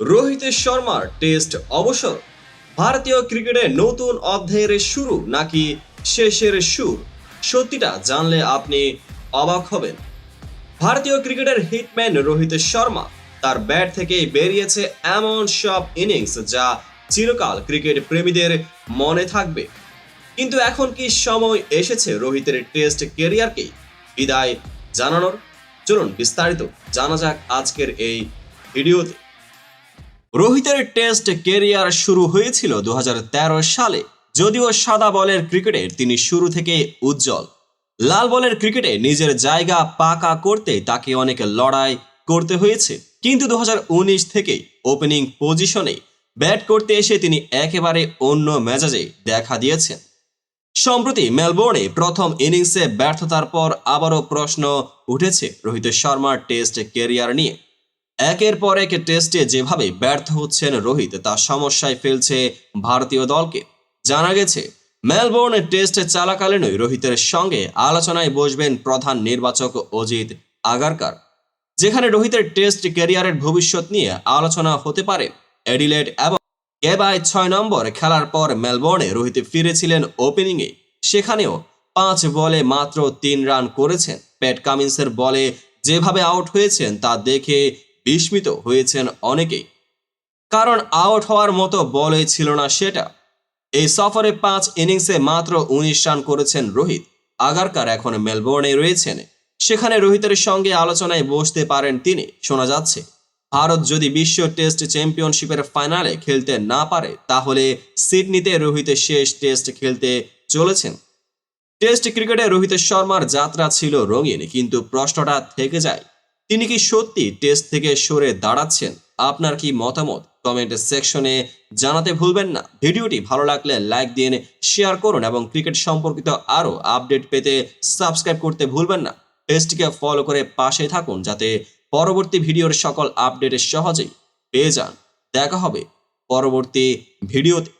রোহিত শর্মার টেস্ট অবসর। ভারতীয় ক্রিকেটে নতুন অধ্যায়ের শুরু নাকি শেষের সুর? সত্যিটা জানলে আপনি অবাক হবেন। ভারতীয় ক্রিকেটের হিটম্যান রোহিত শর্মা তার ব্যাট থেকে বেরিয়েছে এমন সব ইনিংস যা চিরকাল ক্রিকেট প্রেমীদের মনে থাকবে। কিন্তু এখন কি সময় এসেছে রোহিতের টেস্ট কেরিয়ারকে বিদায় জানানোর। চলুন বিস্তারিত জানা যাক আজকের এই ভিডিওতে। রোহিতের টেস্ট কেরিয়ার শুরু হয়েছিল দুহাজার তেরো সালে, যদিও সাদা বলের ক্রিকেটে তিনি শুরু থেকে উজ্জ্বল। লাল বলের ক্রিকেটে নিজের জায়গা পাকা করতে তাকে অনেক লড়াই করতে হয়েছে, কিন্তু দু থেকেই ওপেনিং পজিশনে ব্যাট করতে এসে তিনি একেবারে অন্য মেজাজে দেখা দিয়েছেন। সম্প্রতি মেলবোর্নে প্রথম ইনিংসে ব্যর্থতার পর আবারও প্রশ্ন উঠেছে রোহিত শর্মার টেস্ট কেরিয়ার নিয়ে। একের পর এক টেস্টে যেভাবে ব্যর্থ হচ্ছেন রোহিত, তা সমস্যায় ফেলছে ভারতীয় দলকে। জানা গেছে, মেলবোর্ন টেস্ট চালাকালীনই রোহিতের সঙ্গে আলোচনায় বসবেন প্রধান নির্বাচক অজিত আগারকার, যেখানে রোহিতের টেস্ট ক্যারিয়ারের ভবিষ্যৎ নিয়ে আলোচনা হতে পারে। এডিলেড এবং গেবায় ছয় নম্বর খেলার পর মেলবোর্নে রোহিত ফিরেছিলেন ওপেনিংয়ে। সেখানেও পাঁচ বলে মাত্র তিন রান করেছেন। প্যাট কামিন্সের বলে যেভাবে আউট হয়েছেন, তা দেখে বিস্মিত হয়েছেন অনেকেই। কারণ আউট হওয়ার মতো বলে ছিল না সেটা। এই সফরে পাঁচ ইনিংসে মাত্র উনিশ রান করেছেন রোহিত। আগারকার এখন মেলবোর্নে রয়েছেন। সেখানে রোহিতের সঙ্গে আলোচনায় বসতে পারেন তিনি, শোনা যাচ্ছে। ভারত যদি বিশ্ব টেস্ট চ্যাম্পিয়নশিপের ফাইনালে খেলতে না পারে, তাহলে সিডনিতে রোহিতের শেষ টেস্ট খেলতে চলেছেন। টেস্ট ক্রিকেটে রোহিত শর্মার যাত্রা ছিল রঙিন, কিন্তু প্রশ্নটা থেকে যায়। তিনি কি সত্যি টেস্ট থেকে সরে দাঁড়াচ্ছেন? আপনার কি মতামত? কমেন্ট সেকশনে জানাতে ভুলবেন না। ভিডিওটি ভালো লাগলে লাইক দিন শেয়ার করুন এবং ক্রিকেট সম্পর্কিত আরও আপডেট পেতে সাবস্ক্রাইব করতে ভুলবেন না। পেজটিকে ফলো করে পাশে থাকুন যাতে পরবর্তী ভিডিওর সকল আপডেট সহজেই পেয়ে যান। দেখা হবে পরবর্তী ভিডিওতে।